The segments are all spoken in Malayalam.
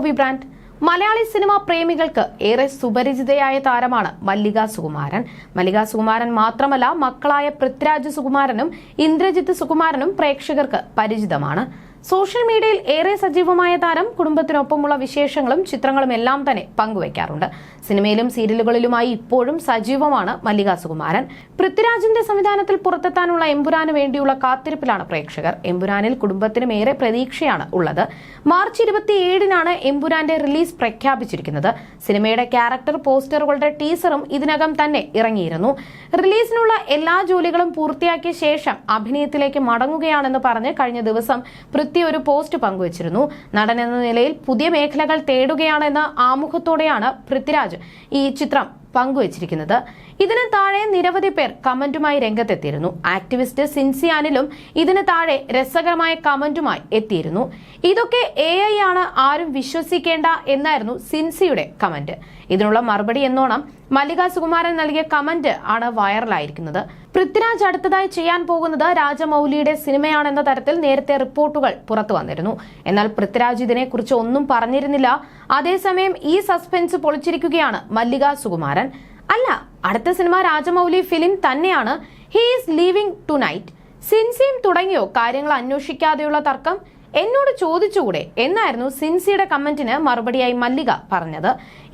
Movie brand. മലയാളി സിനിമാ പ്രേമികൾക്ക് ഏറെ സുപരിചിതയായ താരമാണ് മല്ലിക സുകുമാരൻ. മല്ലിക സുകുമാരൻ മാത്രമല്ല മക്കളായ പൃഥ്വിരാജ് സുകുമാരനും ഇന്ദ്രജിത്ത് സുകുമാരനും പ്രേക്ഷകർക്ക് പരിചിതമാണ്. സോഷ്യൽ മീഡിയയിൽ ഏറെ സജീവമായ താരം കുടുംബത്തിനൊപ്പമുള്ള വിശേഷങ്ങളും ചിത്രങ്ങളും എല്ലാം തന്നെ പങ്കുവയ്ക്കാറുണ്ട്. സിനിമയിലും സീരിയലുകളിലുമായി ഇപ്പോഴും സജീവമാണ് മല്ലിക സുകുമാരൻ. പൃഥ്വിരാജിന്റെ സംവിധാനത്തിൽ പുറത്തെത്താനുള്ള എമ്പുരാന് വേണ്ടിയുള്ള കാത്തിരിപ്പിലാണ് പ്രേക്ഷകർ. എമ്പുരാനിൽ കുടുംബത്തിനും ഏറെ പ്രതീക്ഷയാണ് ഉള്ളത്. മാർച്ച് ഇരുപത്തിയേഴിനാണ് എമ്പുരാന്റെ റിലീസ് പ്രഖ്യാപിച്ചിരിക്കുന്നത്. സിനിമയുടെ ക്യാരക്ടർ പോസ്റ്ററുകളുടെ ടീസറും ഇതിനകം തന്നെ ഇറങ്ങിയിരുന്നു. റിലീസിനുള്ള എല്ലാ ജോലികളും പൂർത്തിയാക്കിയ ശേഷം അഭിനയത്തിലേക്ക് മടങ്ങുകയാണെന്ന് പറഞ്ഞ് കഴിഞ്ഞ ദിവസം പൃഥ്വി ഒരു പോസ്റ്റ് പങ്കുവച്ചിരുന്നു. നടൻ എന്ന നിലയിൽ പുതിയ മേഖലകൾ തേടുകയാണെന്ന ആമുഖത്തോടെയാണ് പൃഥ്വിരാജ് ഈ ചിത്രം പങ്കുവച്ചിരിക്കുന്നത്. ഇതിന് താഴെ നിരവധി പേർ കമന്റുമായി രംഗത്തെത്തിയിരുന്നു. ആക്ടിവിസ്റ്റ് സിൻസിയാനിലും ഇതിന് താഴെ രസകരമായ കമന്റുമായി എത്തിയിരുന്നു. ഇതൊക്കെ എ ഐ ആണ് ആരും വിശ്വസിക്കേണ്ട എന്നായിരുന്നു സിൻസിയുടെ കമന്റ്. ഇതിനുള്ള മറുപടി എന്നോണം മല്ലിക സുകുമാരൻ നൽകിയ കമന്റ് ആണ് വൈറലായിരിക്കുന്നത്. പൃഥ്വിരാജ് അടുത്തതായി ചെയ്യാൻ പോകുന്നത് രാജമൌലിയുടെ സിനിമയാണെന്ന തരത്തിൽ നേരത്തെ റിപ്പോർട്ടുകൾ പുറത്തു വന്നിരുന്നു. എന്നാൽ പൃഥ്വിരാജ് ഇതിനെക്കുറിച്ച് ഒന്നും പറഞ്ഞിരുന്നില്ല. അതേസമയം ഈ സസ്പെൻസ് പൊളിച്ചിരിക്കുകയാണ് മല്ലിക സുകുമാരൻ. അല്ല അടുത്ത സിനിമ രാജമൗലി ഫിലിം തന്നെയാണ്. He is leaving tonight സിൻസിയും തുടങ്ങിയോ കാര്യങ്ങൾ അന്വേഷിക്കാതെയുള്ള തർക്കം? എന്നോട് ചോദിച്ചുകൂടെ? എന്നായിരുന്നു സിൻസിയുടെ കമന്റിന് മറുപടിയായി മല്ലിക പറഞ്ഞത്.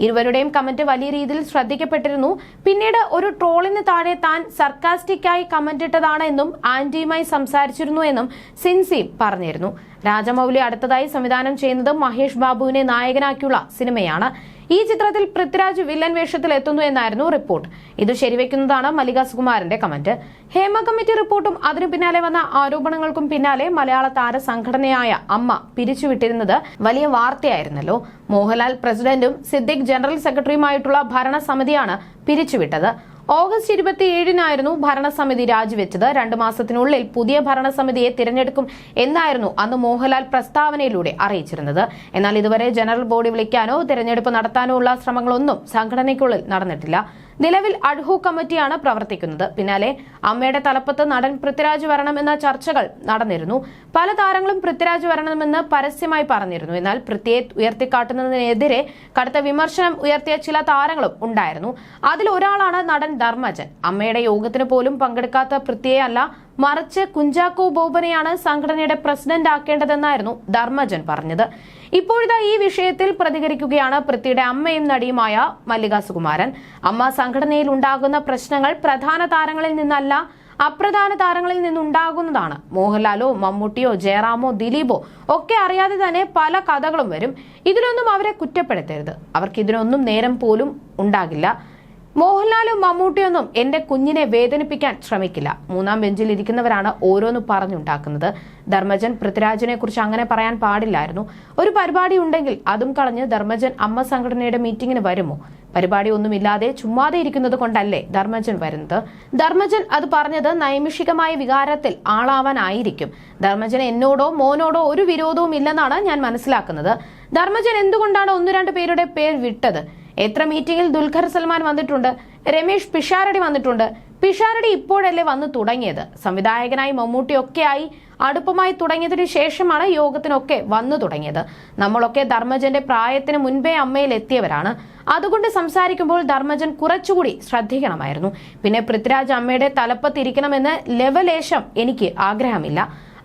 ഇരുവരുടെയും കമന്റ് വലിയ രീതിയിൽ ശ്രദ്ധിക്കപ്പെട്ടിരുന്നു. പിന്നീട് ഒരു ട്രോളിന് താഴെ താൻ സർക്കാസ്റ്റിക്കായി കമന്റ് ഇട്ടതാണ് എന്നും ആന്റിയുമായി സംസാരിച്ചിരുന്നു എന്നും സിൻസി പറഞ്ഞിരുന്നു. രാജമൗലി അടുത്തതായി സംവിധാനം ചെയ്യുന്നത് മഹേഷ് ബാബുവിനെ നായകനാക്കിയുള്ള സിനിമയാണ്. ഈ ചിത്രത്തിൽ പൃഥ്വിരാജ് വില്ലൻ വേഷത്തിൽ എത്തുന്നു എന്നായിരുന്നു റിപ്പോർട്ട്. ഇത് ശരിവെക്കുന്നതാണ് മല്ലിക സുകുമാരന്റെ കമന്റ്. ഹേമ കമ്മിറ്റി റിപ്പോർട്ടും അതിനു പിന്നാലെ വന്ന ആരോപണങ്ങൾക്കും പിന്നാലെ മലയാള താര സംഘടനയായ അമ്മ പിരിച്ചുവിട്ടിരുന്നത് വലിയ വാർത്തയായിരുന്നല്ലോ. മോഹൻലാൽ പ്രസിഡന്റും സിദ്ദിഖ് ജനറൽ സെക്രട്ടറിയുമായിട്ടുള്ള ഭരണസമിതിയാണ് പിരിച്ചുവിട്ടത്. ഓഗസ്റ്റ് ഇരുപത്തിയേഴിനായിരുന്നു ഭരണസമിതി രാജിവെച്ചത്. രണ്ടു മാസത്തിനുള്ളിൽ പുതിയ ഭരണസമിതിയെ തിരഞ്ഞെടുക്കും എന്നായിരുന്നു അന്ന് മോഹൻലാൽ പ്രസ്താവനയിലൂടെ അറിയിച്ചിരുന്നത്. എന്നാൽ ഇതുവരെ ജനറൽ ബോഡി വിളിക്കാനോ തിരഞ്ഞെടുപ്പ് നടത്താനോ ഉള്ള ശ്രമങ്ങളൊന്നും സംഘടനയ്ക്കുള്ളിൽ നടന്നിട്ടില്ല. നിലവിൽ അഡ്ഹു കമ്മിറ്റിയാണ് പ്രവർത്തിക്കുന്നത്. പിന്നാലെ അമ്മയുടെ തലപ്പത്ത് നടൻ പൃഥ്വിരാജ് വരണമെന്ന ചർച്ചകൾ നടന്നിരുന്നു. പല താരങ്ങളും പൃഥ്വിരാജ് വരണമെന്ന് പരസ്യമായി പറഞ്ഞിരുന്നു. എന്നാൽ പൃഥ്വിയെ ഉയർത്തിക്കാട്ടുന്നതിനെതിരെ കടുത്ത വിമർശനം ഉയർത്തിയ ചില താരങ്ങളും ഉണ്ടായിരുന്നു. അതിൽ ഒരാളാണ് നടൻ ധർമ്മജൻ. അമ്മയുടെ യോഗത്തിന് പോലും പങ്കെടുക്കാത്ത പൃഥ്വിയെ അല്ല മറിച്ച് കുഞ്ചാക്കോ ബോബനെയാണ് സംഘടനയുടെ പ്രസിഡന്റ് ആക്കേണ്ടതെന്നായിരുന്നു ധർമ്മജൻ പറഞ്ഞത്. ഇപ്പോഴിതാ ഈ വിഷയത്തിൽ പ്രതികരിക്കുകയാണ് പൃഥ്വിയുടെ അമ്മയും നടിയുമായ മല്ലിക സുകുമാരൻ. അമ്മ സംഘടനയിൽ ഉണ്ടാകുന്ന പ്രശ്നങ്ങൾ പ്രധാന താരങ്ങളിൽ നിന്നല്ല അപ്രധാന താരങ്ങളിൽ നിന്നുണ്ടാകുന്നതാണ്. മോഹൻലാലോ മമ്മൂട്ടിയോ ജയറാമോ ദിലീപോ ഒക്കെ അറിയാതെ തന്നെ പല കഥകളും വരും. ഇതിലൊന്നും അവരെ കുറ്റപ്പെടുത്തരുത്. അവർക്ക് ഇതിനൊന്നും നേരം പോലും ഉണ്ടാകില്ല. മോഹൻലാലും മമ്മൂട്ടിയൊന്നും എന്റെ കുഞ്ഞിനെ വേദനിപ്പിക്കാൻ ശ്രമിക്കില്ല. മൂന്നാം ബെഞ്ചിൽ ഇരിക്കുന്നവരാണ് ഓരോന്ന് പറഞ്ഞുണ്ടാക്കുന്നത്. ധർമ്മജൻ പൃഥ്വിരാജിനെ കുറിച്ച് അങ്ങനെ പറയാൻ പാടില്ലായിരുന്നു. ഒരു പരിപാടി ഉണ്ടെങ്കിൽ അതും കളഞ്ഞ് ധർമ്മജൻ അമ്മ സംഘടനയുടെ മീറ്റിംഗിന് വരുമോ? പരിപാടി ഒന്നുമില്ലാതെ ചുമ്മാതെ ഇരിക്കുന്നത് കൊണ്ടല്ലേ ധർമ്മജൻ വരുന്നത്? ധർമ്മജൻ അത് പറഞ്ഞത് നൈമിഷികമായ വികാരത്തിൽ ആളാവാനായിരിക്കും. ധർമ്മജൻ എന്നോടോ മോനോടോ ഒരു വിരോധവും ഇല്ലെന്നാണ് ഞാൻ മനസ്സിലാക്കുന്നത്. ധർമ്മജൻ എന്തുകൊണ്ടാണ് ഒന്ന് രണ്ട് പേരുടെ പേര് വിട്ടത്? എത്ര മീറ്റിംഗിൽ ദുൽഖർ സൽമാൻ വന്നിട്ടുണ്ട്? രമേഷ് പിഷാരടി വന്നിട്ടുണ്ട്. പിഷാരടി ഇപ്പോഴല്ലേ വന്ന് തുടങ്ങിയത്? സംവിധായകനായി മമ്മൂട്ടിയൊക്കെയായി അടുപ്പമായി തുടങ്ങിയതിനു ശേഷമാണ് യോഗത്തിനൊക്കെ വന്നു തുടങ്ങിയത്. നമ്മളൊക്കെ ധർമ്മജന്റെ പ്രായത്തിന് മുൻപേ അമ്മയിൽ എത്തിയവരാണ്. അതുകൊണ്ട് സംസാരിക്കുമ്പോൾ ധർമ്മജൻ കുറച്ചുകൂടി ശ്രദ്ധിക്കണമായിരുന്നു. പിന്നെ പൃഥ്വിരാജ് അമ്മയുടെ തലപ്പത്തിരിക്കണമെന്ന് ലെവലേശം എനിക്ക് ആഗ്രഹമില്ല.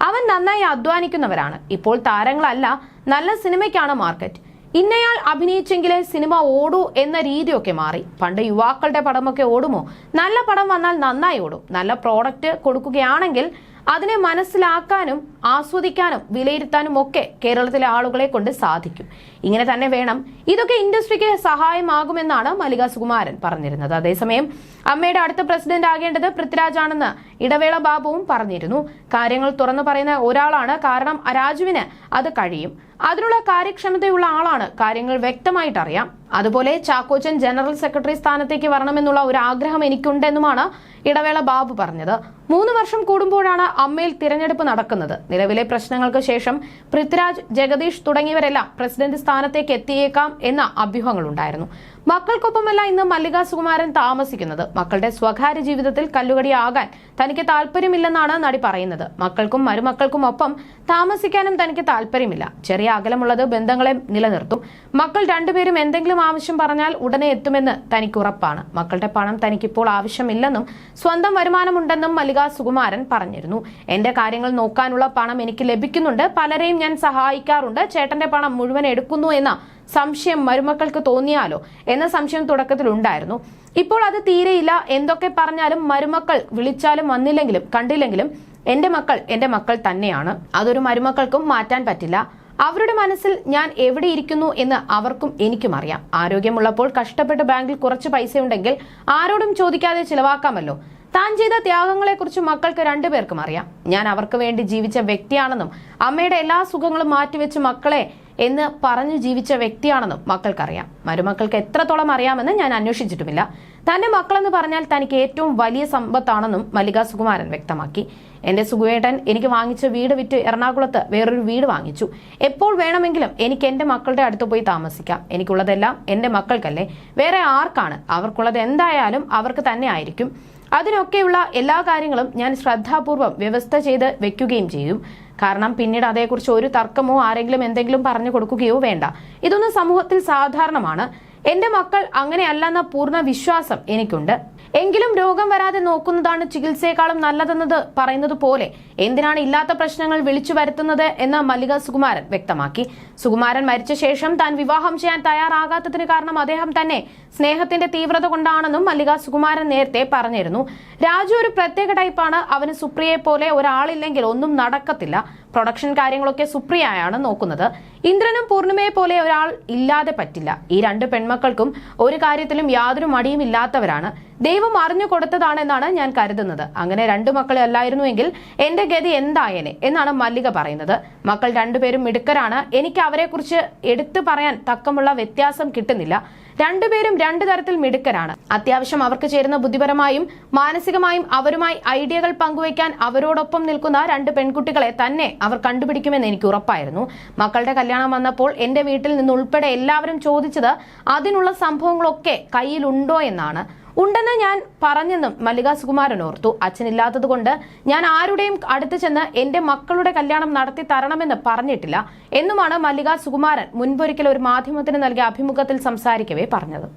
അവൻ നന്നായി അധ്വാനിക്കുന്നവരാണ്. ഇപ്പോൾ താരങ്ങളല്ല നല്ല സിനിമയ്ക്കാണ് മാർക്കറ്റ്. ഇന്നയാൾ അഭിനയിച്ചെങ്കിലേ സിനിമ ഓടൂ എന്ന രീതിയൊക്കെ മാറി. പണ്ട് യുവാക്കളുടെ പടമൊക്കെ ഓടുമോ? നല്ല പടം വന്നാൽ നന്നായി ഓടും. നല്ല പ്രോഡക്റ്റ് കൊടുക്കുകയാണെങ്കിൽ അതിനെ മനസ്സിലാക്കാനും ആസ്വദിക്കാനും വിലയിരുത്താനും ഒക്കെ കേരളത്തിലെ ആളുകളെ കൊണ്ട് സാധിക്കും. ഇങ്ങനെ തന്നെ വേണം. ഇതൊക്കെ ഇൻഡസ്ട്രിക്ക് സഹായമാകുമെന്നാണ് മല്ലിക സുകുമാരൻ പറഞ്ഞിരുന്നത്. അതേസമയം അമ്മയുടെ അടുത്ത പ്രസിഡന്റ് ആകേണ്ടത് പൃഥ്വിരാജാണെന്ന് ഇടവേള ബാബുവും പറഞ്ഞിരുന്നു. കാര്യങ്ങൾ തുറന്നു പറയുന്ന ഒരാളാണ്. കാരണം രാജുവിന് അത് കഴിയും. അതിനുള്ള കാര്യക്ഷമതയുള്ള ആളാണ്. കാര്യങ്ങൾ വ്യക്തമായിട്ട് അറിയാം അതുപോലെ ചാക്കോച്ചൻ ജനറൽ സെക്രട്ടറി സ്ഥാനത്തേക്ക് വരണമെന്നുള്ള ഒരു ആഗ്രഹം എനിക്കുണ്ടെന്നുമാണ് ഇടവേള ബാബു പറഞ്ഞത്. മൂന്ന് വർഷം കൂടുമ്പോഴാണ് അമ്മയിൽ തിരഞ്ഞെടുപ്പ് നടക്കുന്നത്. നിലവിലെ പ്രശ്നങ്ങൾക്ക് ശേഷം പൃഥ്വിരാജ് ജഗദീഷ് തുടങ്ങിയവരെല്ലാം പ്രസിഡന്റ് സ്ഥാനത്തേക്ക് എത്തിയേക്കാം എന്ന അഭ്യൂഹങ്ങളുണ്ടായിരുന്നു. മക്കൾക്കൊപ്പമല്ല ഇന്ന് മല്ലിക സുകുമാരൻ താമസിക്കുന്നത്. മക്കളുടെ സ്വകാര്യ ജീവിതത്തിൽ കല്ലുകടിയാകാൻ തനിക്ക് താല്പര്യമില്ലെന്നാണ് നടി പറയുന്നത്. മക്കൾക്കും മരുമക്കൾക്കും ഒപ്പം താമസിക്കാനും തനിക്ക് താല്പര്യമില്ല ചെറിയ അകലമുള്ളത് ബന്ധങ്ങളെ നിലനിർത്തും. മക്കൾ രണ്ടുപേരും എന്തെങ്കിലും ആവശ്യം പറഞ്ഞാൽ ഉടനെ എത്തുമെന്ന് തനിക്ക് ഉറപ്പാണ്. മക്കളുടെ പണം തനിക്കിപ്പോൾ ആവശ്യമില്ലെന്നും സ്വന്തം വരുമാനമുണ്ടെന്നും മല്ലിക സുകുമാരൻ പറഞ്ഞിരുന്നു. എന്റെ കാര്യങ്ങൾ നോക്കാനുള്ള പണം എനിക്ക് ലഭിക്കുന്നുണ്ട്. പലരെയും ഞാൻ സഹായിക്കാറുണ്ട്. ചേട്ടന്റെ പണം മുഴുവൻ എടുക്കുന്നു എന്ന സംശയം മരുമക്കൾക്ക് തോന്നിയാലോ എന്ന സംശയം തുടക്കത്തിൽ ഉണ്ടായിരുന്നു ഇപ്പോൾ അത് തീരെയില്ല. എന്തൊക്കെ പറഞ്ഞാലും മരുമക്കൾ വിളിച്ചാലും വന്നില്ലെങ്കിലും കണ്ടില്ലെങ്കിലും എന്റെ മക്കൾ എന്റെ മക്കൾ തന്നെയാണ്. അതൊരു മരുമക്കൾക്കും മാറ്റാൻ പറ്റില്ല. അവരുടെ മനസ്സിൽ ഞാൻ എവിടെ ഇരിക്കുന്നു എന്ന് അവർക്കും എനിക്കും അറിയാം. ആരോഗ്യമുള്ളപ്പോൾ കഷ്ടപ്പെട്ട് ബാങ്കിൽ കുറച്ച് പൈസ ഉണ്ടെങ്കിൽ ആരോടും ചോദിക്കാതെ ചിലവാക്കാമല്ലോ. താൻ ചെയ്ത ത്യാഗങ്ങളെക്കുറിച്ച് മക്കൾക്ക് രണ്ടുപേർക്കും അറിയാം. ഞാൻ അവർക്ക് വേണ്ടി ജീവിച്ച വ്യക്തിയാണെന്നും അമ്മയുടെ എല്ലാ സുഖങ്ങളും മാറ്റിവെച്ച് മക്കളെ എന്ന് പറഞ്ഞു ജീവിച്ച വ്യക്തിയാണെന്നും മക്കൾക്കറിയാം. മരുമക്കൾക്ക് എത്രത്തോളം അറിയാമെന്ന് ഞാൻ അന്വേഷിച്ചിട്ടുമില്ല. തന്റെ മക്കളെന്ന് പറഞ്ഞാൽ തനിക്ക് ഏറ്റവും വലിയ സമ്പത്താണെന്നും മല്ലിക സുകുമാരൻ വ്യക്തമാക്കി. എന്റെ സുകുവേട്ടൻ എനിക്ക് വാങ്ങിച്ച വീട് വിറ്റ് എറണാകുളത്ത് വേറൊരു വീട് വാങ്ങിച്ചു. എപ്പോൾ വേണമെങ്കിലും എനിക്ക് എന്റെ മക്കളുടെ അടുത്ത് പോയി താമസിക്കാം. എനിക്കുള്ളതെല്ലാം എന്റെ മക്കൾക്കല്ലേ. വേറെ ആർക്കാണ്? അവർക്കുള്ളത് എന്തായാലും അവർക്ക് തന്നെ ആയിരിക്കും. അതിനൊക്കെയുള്ള എല്ലാ കാര്യങ്ങളും ഞാൻ ശ്രദ്ധാപൂർവം വ്യവസ്ഥ ചെയ്ത് വെക്കുകയും ചെയ്യും. കാരണം പിന്നീട് അതേക്കുറിച്ച് ഒരു തർക്കമോ ആരെങ്കിലും എന്തെങ്കിലും പറഞ്ഞു കൊടുക്കുകയോ വേണ്ട. ഇതൊന്നും സമൂഹത്തിൽ സാധാരണമാണ്. എന്റെ മക്കൾ അങ്ങനെയല്ലെന്ന പൂർണ വിശ്വാസം എനിക്കുണ്ട്. എങ്കിലും രോഗം വരാതെ നോക്കുന്നതാണ് ചികിത്സയെക്കാളും നല്ലതെന്നത് പറയുന്നത് പോലെ എന്തിനാണ് ഇല്ലാത്ത പ്രശ്നങ്ങൾ വിളിച്ചു വരുത്തുന്നത് എന്ന് മല്ലിക സുകുമാരൻ വ്യക്തമാക്കി. സുകുമാരൻ മരിച്ച ശേഷം താൻ വിവാഹം ചെയ്യാൻ തയ്യാറാകാത്തതിന് കാരണം അദ്ദേഹം തന്നെ സ്നേഹത്തിന്റെ തീവ്രത കൊണ്ടാണെന്നും മല്ലിക സുകുമാരൻ നേരത്തെ പറഞ്ഞിരുന്നു. രാജു ഒരു പ്രത്യേക ടൈപ്പാണ്. അവന് സുപ്രിയെ പോലെ ഒരാളില്ലെങ്കിൽ ഒന്നും നടക്കത്തില്ല. പ്രൊഡക്ഷൻ കാര്യങ്ങളൊക്കെ സുപ്രിയയാണ് നോക്കുന്നത്. ഇന്ദ്രനും പൂർണിമയെ പോലെ ഒരാൾ ഇല്ലാതെ പറ്റില്ല. ഈ രണ്ട് പെൺമക്കൾക്കും ഒരു കാര്യത്തിലും യാതൊരു മടിയും ഇല്ലാത്തവരാണ്. ദൈവം അറിഞ്ഞു കൊടുത്തതാണെന്നാണ് ഞാൻ കരുതുന്നത്. അങ്ങനെ രണ്ടു മക്കളെ അല്ലായിരുന്നുവെങ്കിൽ എന്റെ ഗതി എന്തായേനെ എന്നാണ് മല്ലിക പറയുന്നത്. മക്കൾ രണ്ടുപേരും മിടുക്കരാണ്. എനിക്ക് അവരെക്കുറിച്ച് എടുത്തു പറയാൻ തക്കമുള്ള വ്യത്യാസം കിട്ടുന്നില്ല. രണ്ടുപേരും രണ്ടു തരത്തിൽ മിടുക്കരാണ്. അത്യാവശ്യം അവർക്ക് ചേരുന്ന ബുദ്ധിപരമായും മാനസികമായും അവരുമായി ഐഡിയകൾ പങ്കുവയ്ക്കാൻ അവരോടൊപ്പം നിൽക്കുന്ന രണ്ട് പെൺകുട്ടികളെ തന്നെ അവർ കണ്ടുപിടിക്കുമെന്ന് എനിക്ക് ഉറപ്പായിരുന്നു. മക്കളുടെ കല്യാണം വന്നപ്പോൾ എന്റെ വീട്ടിൽ നിന്ന് ഉൾപ്പെടെ എല്ലാവരും ചോദിച്ചത് അതിനുള്ള സംഭവങ്ങളൊക്കെ കയ്യിലുണ്ടോ എന്നാണ്. ഉണ്ടെന്ന് ഞാൻ പറഞ്ഞെന്നും മല്ലിക സുകുമാരൻ ഓർത്തു. അച്ഛനില്ലാത്തതുകൊണ്ട് ഞാൻ ആരുടെയും അടുത്ത് ചെന്ന് എന്റെ മക്കളുടെ കല്യാണം നടത്തി തരണമെന്ന് പറഞ്ഞിട്ടില്ല എന്നുമാണ് മല്ലിക സുകുമാരൻ മുൻപൊരിക്കൽ ഒരു മാധ്യമത്തിന് നൽകിയ അഭിമുഖത്തിൽ സംസാരിക്കവേ പറഞ്ഞത്.